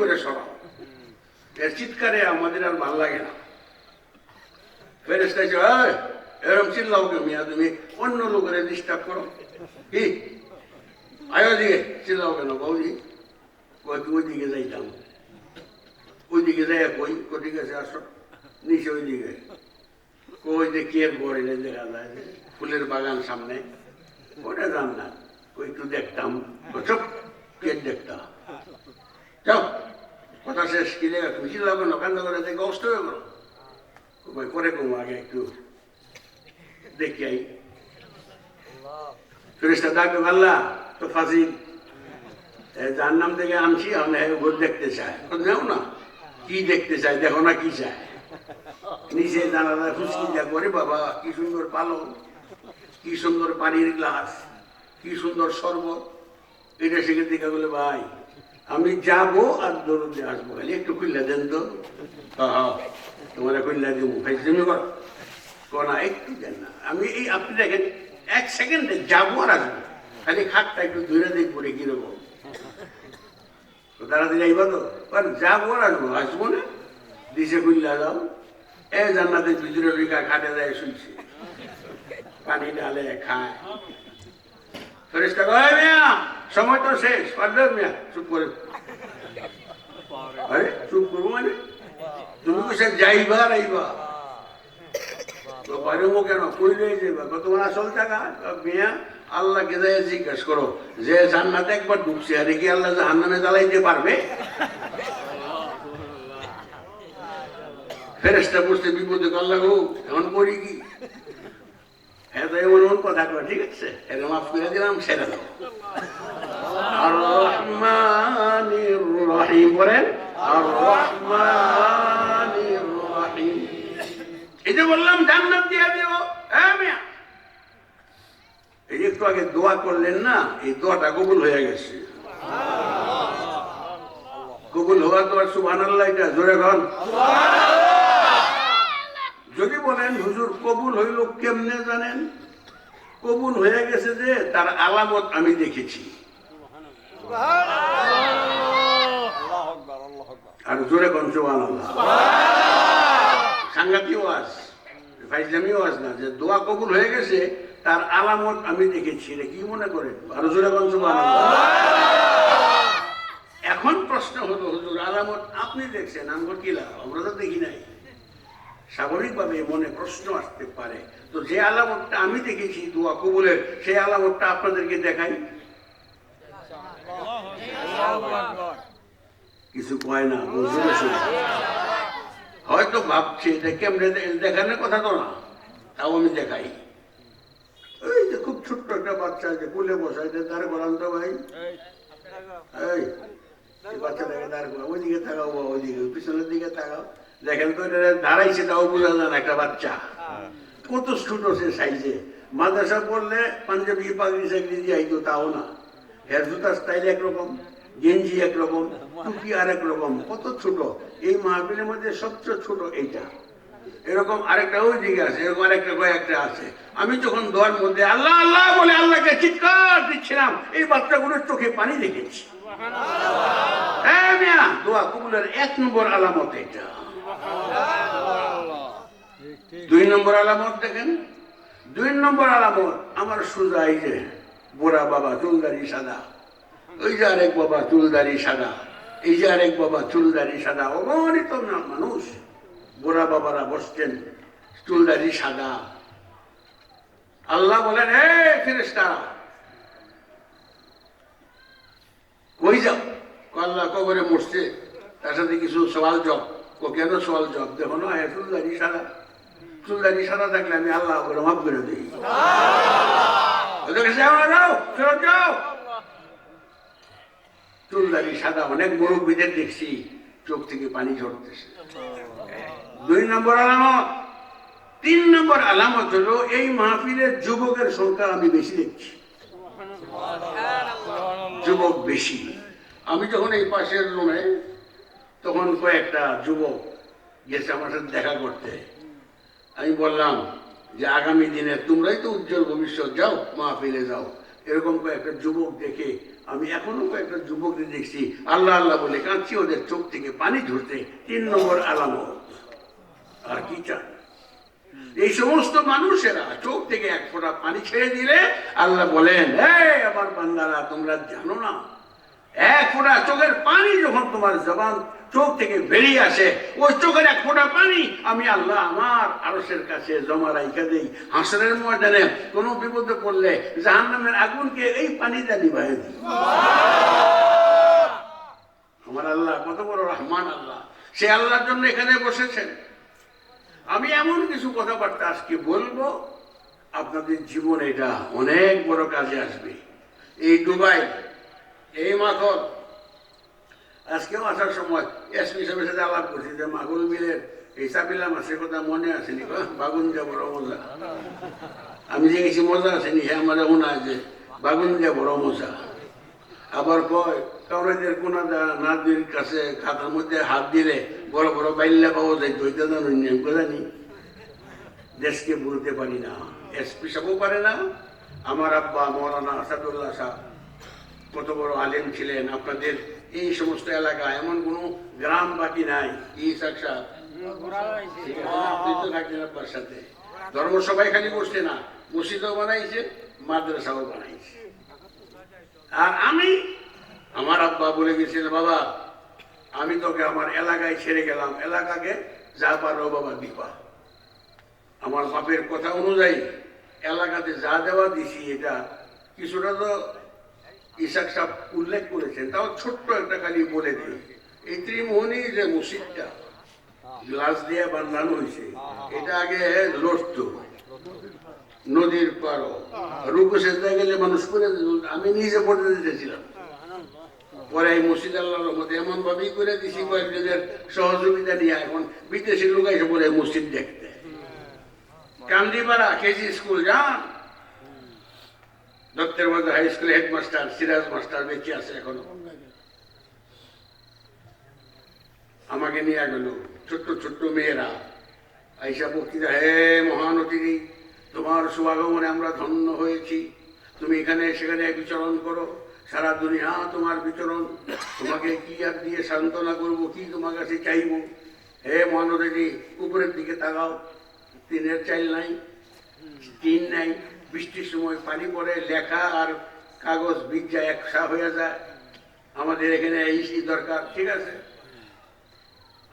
করে সরাও এর চিৎকারে আমাদের আর ভালো লাগে না। ফেরেস্তা এরম চিল্লাও কে মিয়া, তুমি অন্য লোকের ডিস্টার্ব করো। কি? আয়ো দিকে চিল্লাও কেন বৌদি? কই কি ওই দিকে যাইতাম ওই দিকে যাই কই? কোটি গেছে আসো। নিচে ওই দিকে কই যে কে বড় এনে দেখা যায় ফুলের বাগান সামনে? ওটা যাম না। ওই একটু দেখতাম। চুপ কে দেখতাম যাও, কথা শেষ, কি খুশি লাগবে না? কান্দ করে দেখে কষ্ট হয়ে গেল। কই, পরে কমো, আগে একটু দেখি আই। ফেরেস্তা ডাকবে আল্লাহ তো ফাঁসি যার নাম থেকে আনছি আমি ভোট দেখতে চাই নেও না? কি দেখতে চাই দেখো না কি চায়। নিচে জানালা ফুসকি যা করে বাবা, কি সুন্দর পালন কি সুন্দর পানির গ্লাস, কি সুন্দর শরবত। এটা সেখান থেকে বলে ভাই আমি যাব আর দৌড়ে আসব। খালি একটু খুললে দেন তো। তোমার খুললে দিব ফাইজলামি কর কোনা একটু দেন না। আমি এই আপনি দেখেন এক সেকেন্ডে যাব আর আসব। খালি খাটটা একটু ধরে দেখব রে কীরকম তো তাড়াতাড়ি আইবা তো। আর যাব আর আসব। আসব না? দিশে খুললা যাও এ জান্নাতের ভিতরে লিখা খাটে দেয় শুনছি পানি ডালে খায়। ফেরেস্তা কয় মিয়া সময় তো শেষ পারবে মিয়া চুপ করে আরে চুপ করব মানে তুমি কিসে যাইবা আর আইবা তো পারব কেন কই লই যাইবা কত তোমার আসল টাকা মিয়া আল্লাহকে যাই জিজ্ঞেস করো যে জান্নাতে একবার ঢুকছে আর কি আল্লাহ জাহান্নামে জ্বালাইতে পারবে ফেরেস্তা বুঝতে বিপদে আল্লাহ গো এমন করি কি হ্যাঁ এমন এমন কথা কয়, ঠিক আছে? এটা মাফ করে দিলাম, ছেড়ে দাও। এই যে বললাম হ্যাঁ এই একটু আগে দোয়া করলেন না, এই দোয়াটা কবুল হয়ে গেছে। কবুল হওয়ার তো আর সুবহান আল্লাহ এটা জোরে যদি বলেন, হুজুর, কবুল হইল কেমনে জানেন? কবুল হয়ে গেছে যে তার আলামত আমি দেখেছি। আর জোরে আল্লাহ সাংঘাতিক ওয়াজ, ফাইজলামি না, যে দোয়া কবুল হয়ে গেছে, তার আলামত আমি দেখেছি। রে কি মনে করেন? আর জোরে কোন সুবহান এখন প্রশ্ন হলো, হুজুর, আলামত আপনি দেখছেন? আমরা কি লাভ? আমরা তো দেখি নাই। স্বাভাবিকভাবে মনে প্রশ্ন আসতে পারে। তো যে আলামতটা আমি দেখেছি দোয়া কবুলের, সেই আলামতটা আপনাদেরকে দেখাই। কিছু কয় না হয়তো ভাবছে, এটা কেমনে দেখানোর কথা তো না, তাও আমি দেখাই। এই যে খুব ছোট্ট একটা বাচ্চা যে কুলে বসাই তার করান তো ভাই। এই বাচ্চাটাকে দাঁড় করা, ওইদিকে তাকাও বা ওইদিকে, পিছনের দিকে তাকাও। দেখেন তো দাঁড়াইছে তাও বোঝা যায় একটা বাচ্চা। কত ছোট সে সাইজে মাদ্রাসা পড়লে পাঞ্জাবি পাগড়ি সাগড়ি দিয়ে আইতো তাও না। হেয়ার জুতার স্টাইল একরকম গেঞ্জি একরকম টুপি রকম কত ছোট। এই মাহফিলের মধ্যে সবচেয়ে ছোট এইটা। এরকম আরেকটা ওই দিকে আছে এরকম আরেকটা কয়েকটা আছে। আমি যখন দোয়ার মধ্যে আল্লাহ আল্লাহ বলে আল্লাহকে চিৎকার দিচ্ছিলাম এই বাচ্চাগুলোর চোখে পানি দেখেছি। হ্যাঁ মিয়া দোয়া কবুলের এক নম্বর আলামত এটা দুই নম্বর আলামত দেখেন? দুই নম্বর আলামত আমার সোজা এই যে বুড়া বাবা চুলদারি সাদা। ওই যে আরেক বাবা চুলদারি সাদা। এই যে আরেক বাবা চুলদারি সাদা, অগণিত মানুষ। বুড়া বাবারা বসছেন, চুলদারি সাদা। আল্লাহ বলেন হে ফিরেস্তা কই যাও? আল্লাহ কবরে মরছে। তার সাথে কিছু সওয়াল জব। ও কেন সওয়াল জব? দেখো না চুলদারি সাদা। চুলদারি সাদা থাকলে আমি আল্লাহ করে মাফ করে দিই। চুলদারি সাদা অনেক মুরব্বীদের দেখছি, চোখ থেকে পানি ঝরতেছে। দুই নম্বর আলামত। তিন নম্বর আলামত হলো, এই মাহফিলের যুবকের সংখ্যা আমি বেশি দেখছি। যুবক বেশি। আমি যখন এই পাশের রুমে তখন কয়েকটা যুবক গেছে আমার সাথে দেখা করতে। আমি বললাম যে আগামী দিনে তোমরাই তো উজ্জ্বল ভবিষ্যৎ, যাও মা মাহফিলে যাও। এরকম কয়েকটা যুবক দেখে আমি এখনও কয়েকটা যুবকদের দেখছি। আল্লাহ আল্লাহ বলে, কাঁদছি ওদের চোখ থেকে পানি ঝরতে, তিন নম্বর আলামত। আর কি চান? এই সমস্ত মানুষেরা চোখ থেকে এক ফোঁটা পানি ছেড়ে দিলে আল্লাহ বলেন, এই আমার বান্দারা, তোমরা জানো না এক ফোঁটা চোখের পানি যখন তোমার জবান চোখ থেকে বেরিয়ে আসে, ওই চোখের এক ফোঁটা পানি আমি আল্লাহ আমার আরসের কাছে জমা রাইখা দেই। হাসরের ময়দানে কোনো বিপদে পড়লে জাহান্নামের আগুনকে এই পানিটা নিভাই দিই। আমার আল্লাহ, কত বড় রহমান আল্লাহ। সে আল্লাহর জন্য এখানে বসেছেন। আমি এমন কিছু কথাবার্তা আজকে বলব, আপনাদের জীবন এটা অনেক বড় কাজে আসবে। এই দুবাই এই মাখন। আজকেও আসার সময়। এসপি সাহেবের সাথে আলাপ করছি যে মাগুল মিলের এই সাবিলা মাসের কথা মনে আসেনি গো, বাগুন যা বড় মজা। আমি যে গেছি মজা আসেনি হ্যাঁ? আমার মনে হয় যে বাগুন যা বড় মজা। আবার কয় কাউরাদের কোন নাদির কাছে খাতার মধ্যে হাত দিলে বড় বড় বাইল্লা পাওয়া যায় দইতে জানুন জানি দেশকে বলতে পারি না। এসপি সাহেবও পারে না। আমার আব্বা মৌলানা আসাদুল্লাহ সাহ কত বড় আলেম ছিলেন, আপনাদের এই সমস্ত এলাকা, এমন কোনো গ্রাম বাকি নাই। কি সাক্ষা ঠিক আছে না? আপনি তো থাকছেন আপনার সাথে। ধর্ম সবাই খালি বসছে না, মসজিদও বানাইছে, মাদ্রাসাও বানাইছে। আর আমি, আমার আব্বা বলে গেছিল বাবা, আমি তোকে আমার এলাকায় ছেড়ে গেলাম। এলাকাকে যা পারো বাবা দিবা। আমার বাপের কথা অনুযায়ী এলাকাতে যা দেওয়া দিছি, এটা কিছুটা তো ইসাক সাহ উল্লেখ করেছেন তাও ছোট্ট একটা খালি বলে দিই। এই ত্রিমোহনী যে মসজিদটা গ্লাস দিয়ে বানানো হয়েছে এটা আগে লড়ত। নদীর পারো রুকু সেজদা গেলে মানুষ করে আমি নিজে পড়তে দিতেছিলাম পরে এই মসজিদ আল্লাহর রহমতে এমন ভাবেই করে দিছি কয়েকজনের সহযোগিতা নিয়ে এখন বিদেশি লোক এসে পড়ে মসজিদ দেখতে। কান্দিপাড়া কেজি স্কুল যান দত্তের মধ্যে হাই স্কুলে হেডমাস্টার সিরাজ মাস্টার বেঁচে আছে এখনও। আমাকে নিয়ে গেল ছোট্ট ছোট্ট মেয়েরা। আইসা বক্তৃতা, হে মহান অতিথি, তোমার শুভাগমনে আমরা ধন্য হয়েছি। তুমি এখানে, সেখানে বিচরণ করো। সারা দুনিয়া তোমার বিচরণ। তোমাকে কি আর দিয়ে সান্ত্বনা করব, কি তোমার কাছে চাইব? হে মহান অতিথি, উপরের দিকে তাকাও। টিনের চাইল নাই টিন নাই। বৃষ্টির সময় পানি পড়ে, লেখা আর কাগজ ভিজা একসা হয়ে যায়। আমাদের এখানে এই সেই দরকার, ঠিক আছে?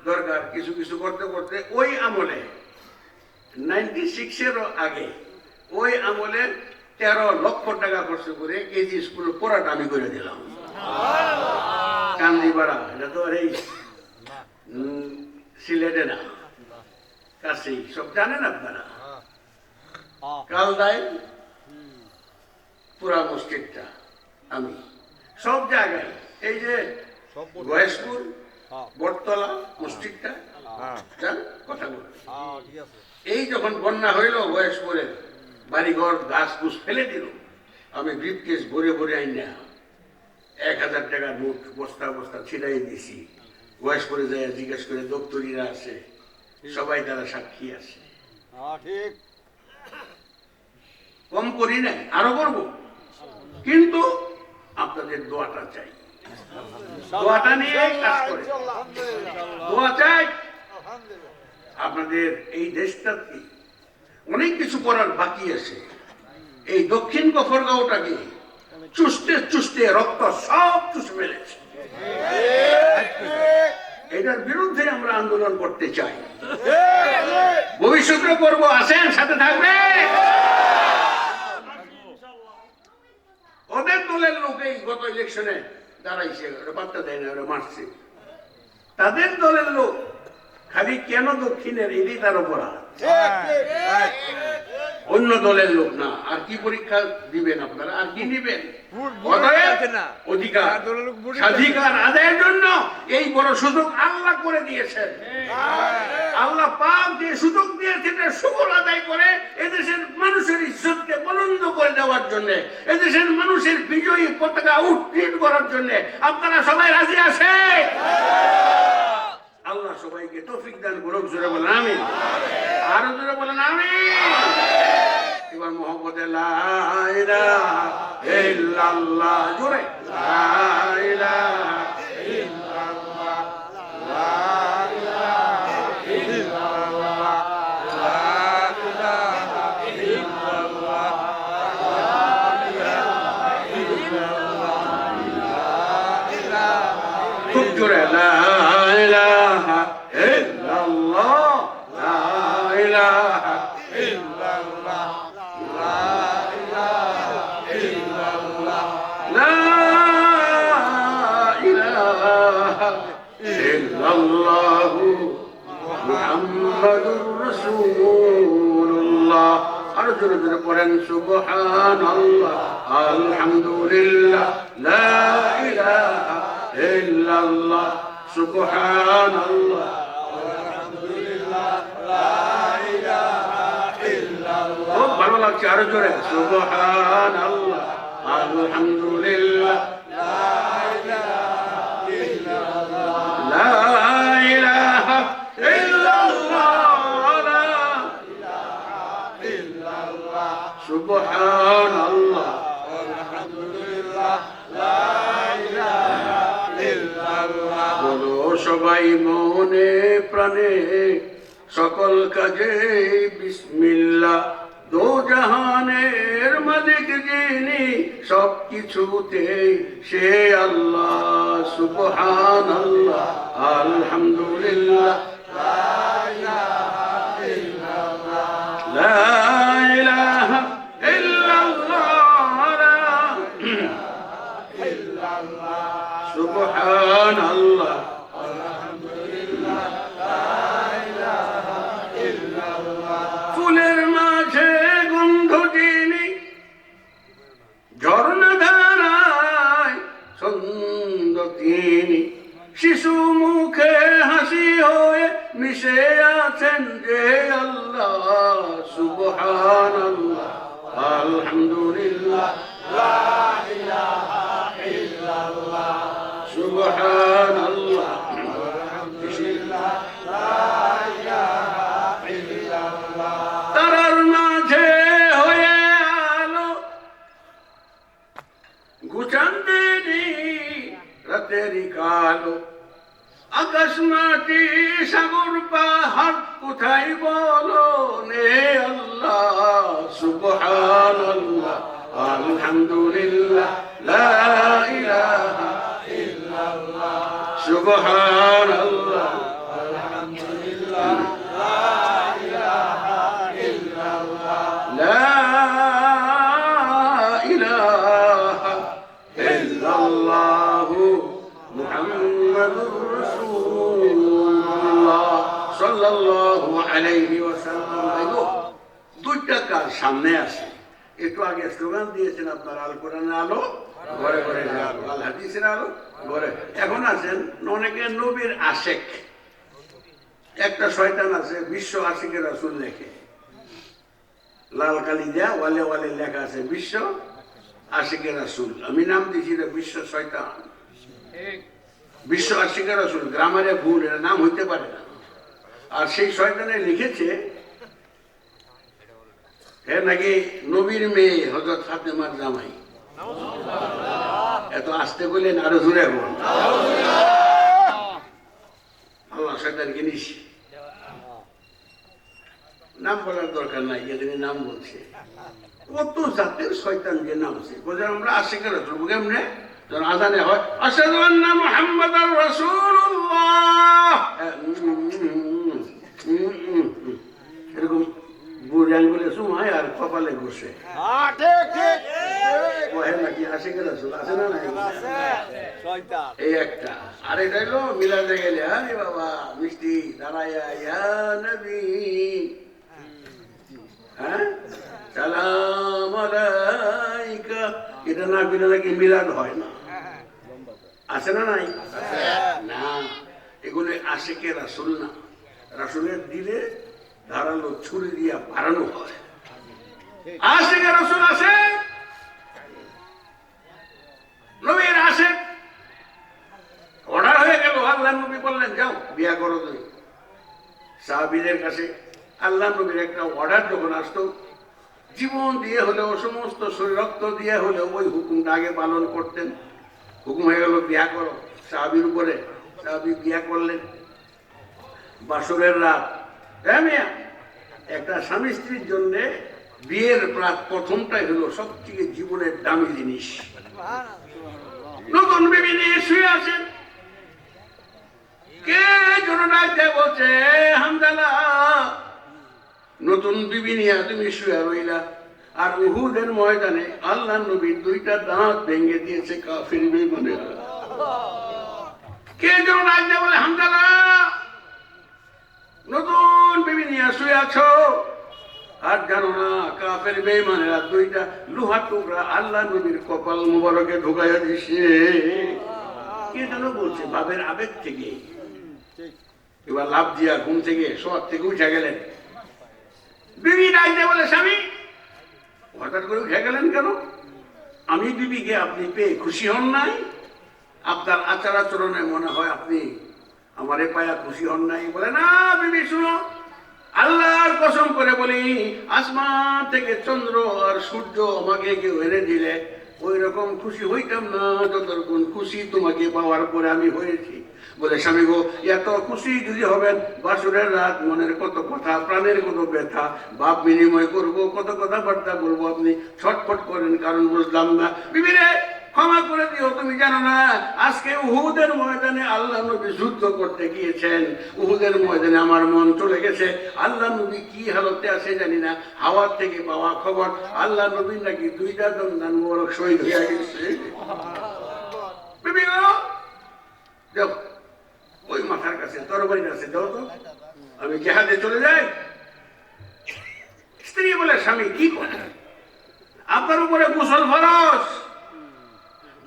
দরকার কিছু কিছু করতে করতে ওই আমলে নাইনটি সিক্সেরও আগে, ওই আমলে তেরো লক্ষ টাকা খরচ করে কেজি স্কুল পড়াটা আমি করে দিলাম। কান্দিপাড়া, এটা তো আর এই সিলেটে না, কাছেই, সব জানেন আপনারা? পুরা মসজিদটা আমি। সব জায়গায়। এই যে গয়েশপুর বটতলা মসজিদটা কথা বলে এই যখন বন্যা হইল গয়েশপুরের বাড়িঘর গাছ গুছ ফেলে দিল। আমি ব্রিফ কেস ভরে ভরে আই না এক হাজার টাকা নোট বস্তা বস্তা ছিড়াই দিছি। গয়েশপুরে যায় জিজ্ঞেস করে দপ্তরিরা আছে। সবাই তারা সাক্ষী আছে। ঠিক। কম করি নাই, আরও করব। কিন্তু আপনাদের দোয়াটা চাই। দোয়াটা নিয়ে কাজ করে। দোয়া চাই আপনাদের এই দেশটাতে অনেক কিছু করার বাকি আছে। এই দক্ষিণ গফরগাঁওটাকে চুষতে চুষতে রক্ত সব চুষে ফেলেছে। এটার বিরুদ্ধে আমরা আন্দোলন করতে চাই ভবিষ্যতে করব আসেন সাথে থাকবে ওদের দলের লোকেই গত ইলেকশনে দাঁড়াইছে, ওরা পাত্তা দেয় না, ওরা মারছে। তাদের দলের লোক খালি কেন দক্ষিণের এটি তার অপরাধ অন্য দলের লোক না। আর কি পরীক্ষা দিবেন আপনারা? আর কি নিবেন? অধিকার, স্বাধিকার আদায়ের জন্য এই বড় সুযোগ আল্লাহ করে দিয়েছেন। আল্লাহ পাক যে সুযোগ দিয়েছেন, এটা শুকর আদায় করে এদেশের মানুষের ইজ্জতকে বলন্দ করে দেওয়ার জন্য, এদেশের মানুষের বিজয়ী পতাকা উত্তীর্ণ করার জন্য, আপনারা সবাই রাজি আছে আল্লাহ সবাইকে তৌফিক দান করুক, জোরে বলেন আমি আরও জোরে বলেন আমি এবার মোহাম্মদ জোরে। ইলাহা খুব জোরে লা ইলাহা ইল্লাল্লাহ লা ইলাহা ইল্লাল্লাহ, সুবহানাল্লাহ। আলহামদুলিল্লাহ লা ইলাহা ইল্লাল্লাহ খুব ভালো লাগছে আরও জোরে। সুবহানাল্লাহ, আলহামদুলিল্লাহ। লা ইলাহা লা ইলাহা ইল্লাল্লাহ লা সবাই মনে প্রাণে সকল কাজে বিসমিল্লা। দো জাহানের মালিক যিনি সব কিছুতে সে আল্লাহ সুবহান আল্লাহ আলহামদুলিল্লাহ। মাটি সাগর পাহাড় কোথায় বলো নে আল্লাহ? সুবহানাল্লাহ আলহামদুলিল্লাহ লা ইলাহা ইল্লাল্লাহ সুবহান দুইটা কাজ সামনে আসে। একটু আগে স্লোগান দিয়েছেন আপনার আল কোরআনের আলো ঘরে ঘরে আল। হাদিসের আলো ঘরে। এখন আছেন অনেকে নবীর আশেক। একটা শয়তান আছে বিশ্ব আশিকের আসুন লেখে। লাল কালি দেয়া ওয়ালে ওয়ালে লেখা আছে বিশ্ব আশিকের রাসুল। আমি নাম দিছি বিশ্ব শয়তান। বিশ্ব আশিকের রাসুল গ্রামারে ভুল এটা নাম হইতে পারে না। আর সেই শয়তানে লিখেছে, হে নাকি নবীর মেয়ে হজরত ফাতেমার জামাই। এত আসতে বললেন আরও জুড়ে বল আল্লাহ শয়তানকে নিছি নাম বলার দরকার নাই নাম বলছে। কত জাতের শয়তান যে নামছে বোঝা আমরা আশিকের রাসূল। কেমনে? আজানে হয়, আশহাদু আন্না মুহাম্মাদার রাসূলুল্লাহ। এরকম বুড়ি আঙ্গুলে সুমায় আর কপালে ঘষে। হ্যাঁ, ঠিক ঠিক। কহে নাকি আশিকের রাসূল আছে না নাই? এই একটা। আর হলো মিলাতে গেলে আরে বাবা মিষ্টি দাঁড়াইয়া ইয়া নবী। হ্যাঁ? সালাম আলাইকা। এটা না বিনা নাকি মিলাদ হয় না। আছে না নাই? না। এগুলো আশেকে রাসুল না। রাসুলের দিলে ধারালো ছুরি দিয়া বাড়ানো হয়। আশেকে রাসুল আছে নবীর আশেক। অর্ডার হয়ে গেল, আল্লাহ নবী বললেন, যাও, বিয়া করো তুমি। সাহাবিদের কাছে আল্লাহ নবীর একটা অর্ডার যখন আসতো, জীবন দিয়ে হলেও, সমস্ত রক্ত দিয়ে হলেও ওই হুকুমটা আগে পালন করতেন। হুকুম হয়ে গেল, বিয়া করো। সাহাবির উপরে সাহাবি বিয়া করলেন। বাসরের রাত। একটা স্বামী স্ত্রীর জন্য বিয়ের রাত প্রথমটাই হলো সবথেকে জীবনের দামি জিনিস। নতুন বিবি নিয়ে শুয়ে আছেন কে জননাইতে বলছে হামদালা নতুন বিবি নিয়ে তুমি শুয়ে রইলা। আর উহুদের ময়দানে আল্লাহ নবীর দুইটা দাঁত ভেঙে দিয়েছে কাফির বেমানেরা কে জননাইতে বলে হামদালা নতুন বিবি নিয়ে শুয়ে আছো? আর জানো না, কাফের বেমানেরা দুইটা লোহার টুকরা আল্লাহ নবীর কপাল মুবারকে ঢুকাইয়া দিছে। কে যেন বলছে বাবের আবেগ থেকে। এবার লাভ দিয়া ঘুম থেকে শহর থেকে উঠে গেলেন। বিবি ডাইতে বলে, স্বামী, হঠাৎ করে উঠে গেলেন কেন? আমি বিবিকে আপনি পেয়ে খুশি হন নাই? আপনার আচার আচরণে মনে হয় আপনি আমারে পায়া খুশি হন নাই, বলে, না, বিবি, শুনো। আল্লাহর কসম করে বলি, আসমান থেকে চন্দ্র আর সূর্য আমাকে কেউ এনে দিলে ওই রকম খুশি হইতাম না যতক্ষণ খুশি তোমাকে পাওয়ার পরে আমি হয়েছি। বলে, স্বামী গো, এত খুশি যদি হবেন, বাসুরের রাত, মনের কত কথা, প্রাণের কত ব্যথা ভাব বিনিময় করব, কত কথাবার্তা বলব আপনি, ছটফট করেন, কারণ বুঝলাম না। বিবিরে ক্ষমা করে দিও, তুমি জানো না, আজকে উহুদের ময়দানে আল্লাহ নবী যুদ্ধ করতে গিয়েছেন। উহুদের ময়দানে আমার মন চলে গেছে। আল্লাহ নবী কি হালতে আছে জানি না। হাওয়ার থেকে পাওয়া খবর, আল্লাহ নবী নাকি দুইটা দন্দান মোবারক শহীদ হয়ে গেছে। ওই মাথার কাছে, তরবারির কাছে যাও তো। আমি জেহাদে চলে যাই। স্ত্রী বলে স্বামী, কি করে আপনার উপরে গোসল ফরস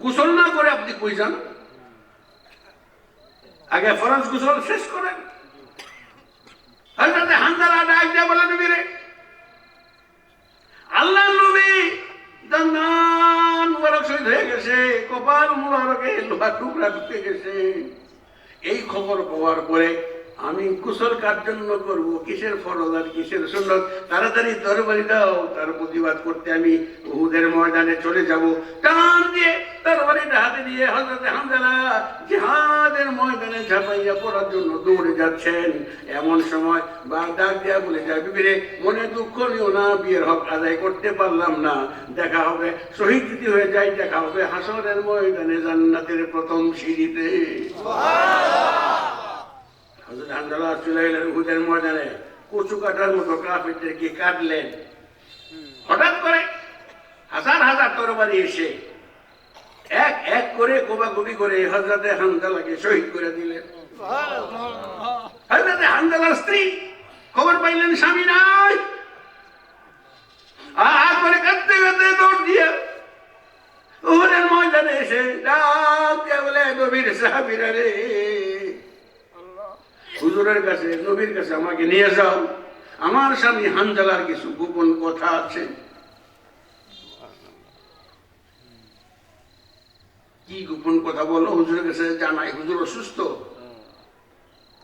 গোসল না করে আপনি কই যান? আগে ফরজ গোসল শেষ করেন। হযরতে হানজালা ডাক দিয়ে বলে বিবি রে আল্লাহ নবী দান্নান মুবারক শহীদ হয়ে গেছে, কপাল মুবারকে লোহা টুকরা ঢুকে গেছে। এই খবর পাওয়ার পরে আমি কুশল কার জন্য করব, কিসের ফরজ আর কিসের সুন্নত? তাড়াতাড়ি তরবারি দাও, তার প্রতিবাদ করতে আমি উহুদের ময়দানে চলে যাব। টান দিয়ে তরবারিটা হাতে দিয়ে হজরতে হামদালা জিহাদের ময়দানে ঝাঁপাইয়া পড়ার জন্য দৌড়ে যাচ্ছেন। এমন সময় বা ডাক দেয়া বলে যায় বিবিরে, মনে দুঃখ নিও না, বিয়ের হক আদায় করতে পারলাম না। দেখা হবে, শহীদ যদি হয়ে যায়, দেখা হবে হাসরের ময়দানে জান্নাতের প্রথম সিঁড়িতে। হামদালা চলে গেলেন ময়দানে কচু কাটার মতো কাফেরদেরকে কাটলেন। হঠাৎ করে হাজার হাজার তরবারি এসে এক এক করে করে হজরতে শহীদ করে দিলেন। হজরতে স্ত্রী খবর পাইলেন, স্বামী নাই। আ করে কাঁদতে কাঁদতে দৌড় দিয়ে উহুদের ময়দানে এসে ডাক সাহাবিরা রে। হুজুরের কাছে নবীর কাছে আমাকে নিয়ে যাও। আমার স্বামী হানজালার কিছু গোপন কথা আছে। কি গোপন কথা বলো? হুজুরের কাছে জানাই হুজুর অসুস্থ।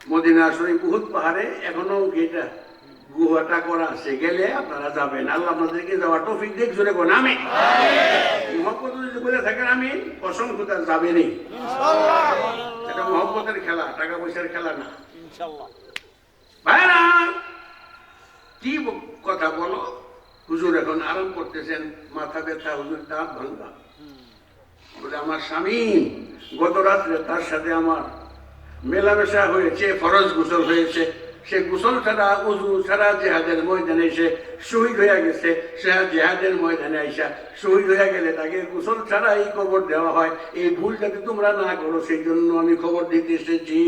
মদিনা শরীফ বহুত পাহাড়ে এখনও গেটা গুহাটা করা আছে। গেলে আপনারা যাবেন। আল্লাহ আপনাদেরকে যাওয়া টফিক দেখ জোরে কোন আমি মহব্বত যদি বলে থাকেন আমি অসংখ্য তার যাবেনই। এটা মহব্বতের খেলা টাকা পয়সার খেলা না। ইনশাল্লাহ ভাইরা কি কথা বলো? হুজুর এখন আরাম করতেছেন মাথা ব্যথা হুজুর দাঁত ভাঙ্গা বলে আমার স্বামী গত রাত্রে তার সাথে আমার মেলামেশা হয়েছে ফরজ গোসল হয়েছে। সে গোসল ছাড়া উজু ছাড়া জেহাদের ময়দানে এসে শহীদ হয়ে গেছে। সে জেহাদের ময়দানে আইসা শহীদ হয়ে গেলে তাকে গোসল ছাড়া এই খবর দেওয়া হয়। এই ভুল যাতে তোমরা না করো সেই জন্য আমি খবর দিতে এসেছি।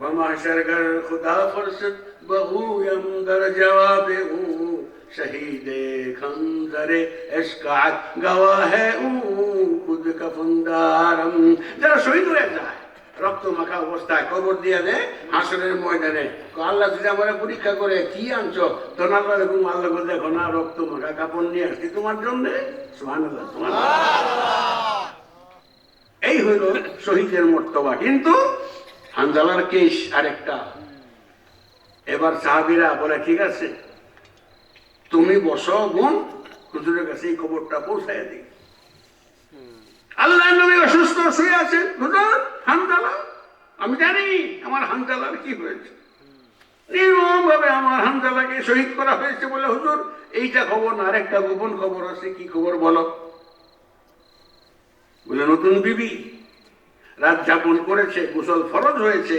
و محشرگر خدا فرصد بغویم در جواب او. شهید خنزر اشکعت گواه او. যারা শহীদ হয়ে যায়, রক্ত মাখা অবস্থায় কবর দিয়ে দেয় হাসনের ময়দানে। আল্লাহ যদি আমার পরীক্ষা করে, কি আনছ? তোমার আল্লাহ দেখুন, আল্লাহ করে দেখো না, রক্ত মাখা কাপড় নিয়ে আসছি তোমার জন্য। সুহান এই হইল শহীদের মর্তবা। কিন্তু হানজালার কেস আরেকটা। এবার সাহাবিরা বলে, ঠিক আছে, তুমি বসো, বোন, হুজুরের কাছে এই খবরটা পৌঁছায় দিই। আল্লাহ নবী অসুস্থ শুয়ে আছেন। হুজুর হানজালা আমি জানি, আমার হানজালার কি হয়েছে? নির্মম ভাবে আমার হানজালাকে শহীদ করা হয়েছে বলে, হুজুর, এইটা খবর না, আরেকটা গোপন খবর আছে, কি খবর বলো? বলে, নতুন বিবি রাত যাপন করেছে, গোসল ফরজ হয়েছে।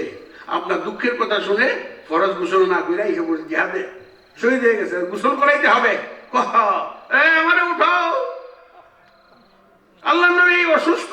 আপনার দুঃখের কথা শুনে ফরজ গোসল না করে এই বলছে, জিহাদে, শহীদ হয়ে গেছে, গোসল করাইতে হবে। কহ আমারে উঠাও। আল্লাহ নবী অসুস্থ।